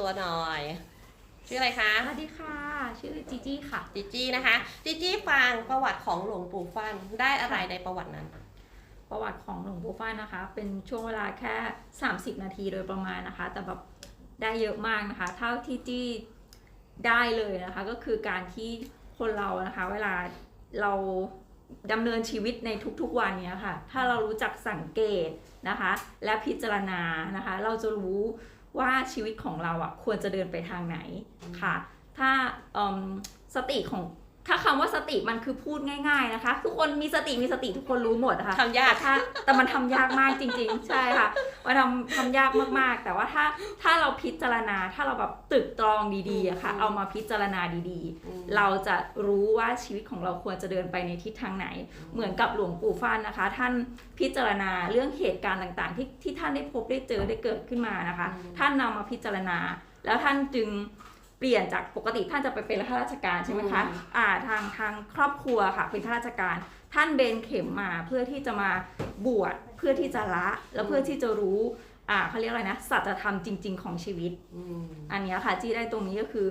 ตัวหน่อย ชื่ออะไรคะสวัสดีค่ะ ชื่อจีจี้ค่ะ จิจี้นะคะจิจี้ฟังประวัติของหลวงปู่ฟันได้อะไรในประวัตินั้น ประวัติของหลวงปู่ฟ้านนะคะ เป็นช่วงเวลาแค่ 30 นาทีโดยประมาณนะคะ แต่แบบได้เยอะมากนะคะ เท่าที่จี้ได้เลยนะคะ ก็คือการที่คนเรานะคะ เวลาเราดำเนินชีวิตในทุกๆวันเนี้ยค่ะ ถ้าเรารู้จักสังเกตนะคะ และพิจารณานะคะ เราจะรู้ ว่าชีวิตของเราอะควรจะเดินไปทางไหนค่ะ ถ้าสติของ ถ้าคำว่าสติมันคือพูดง่าย ๆนะคะ ทุกคนมีสติมีสติทุกคนรู้หมดนะคะทำยากแต่ถ้าแต่มันทำยากมากจริง ๆ ใช่ค่ะมันทำทำยากมากๆ แต่ว่าถ้าถ้าเราพิจารณาถ้าเราแบบตึกตรองดีๆอะค่ะอืมเอามาพิจารณาดีอืมๆเราจะรู้ว่าชีวิตของเราควรจะเดินไปในทิศทางไหน เหมือนกับหลวงปู่ฟันนะคะ ท่านพิจารณาเรื่องเหตุการณ์ต่างๆ ที่ที่ท่านได้พบได้เจอได้เกิดขึ้นมานะคะอืมท่านนำมาพิจารณา แล้วท่านจึง เปลี่ยนจากปกติท่านจะไปเป็นข้าราชการใช่ไหมคะอืมอ่าทางทางครอบครัวค่ะเป็นข้าราชการ ท่านเบนเข็มมาเพื่อที่จะมาบวชเพื่อที่จะละ แล้วเพื่อที่จะรู้อ่าเขาเรียกอะไรนะสัจธรรมจริง ๆ ของชีวิตอืมอันเนี้ยค่ะที่ได้ตรงนี้ก็คือ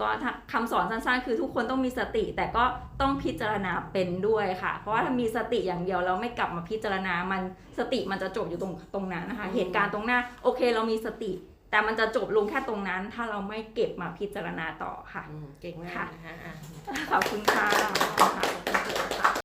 ก็ถ้าคำสอนสั้นๆ คือทุกคนต้องมีสติแต่ก็ต้องพิจารณาเป็นด้วยค่ะ เพราะว่าถ้ามีสติอย่างเดียวแล้วไม่กลับมาพิจารณามันสติมันจะจบอยู่ตรงตรงนั้นนะคะ เหตุการณ์ตรงหน้าโอเคเรามีสติ แต่มันจะจบลงแค่ตรงนั้น ถ้าเราไม่เก็บมาพิจารณาต่อค่ะอืมเก่งมากค่ะนะคะอะขอบคุณค่ะ ขอบคุณค่ะ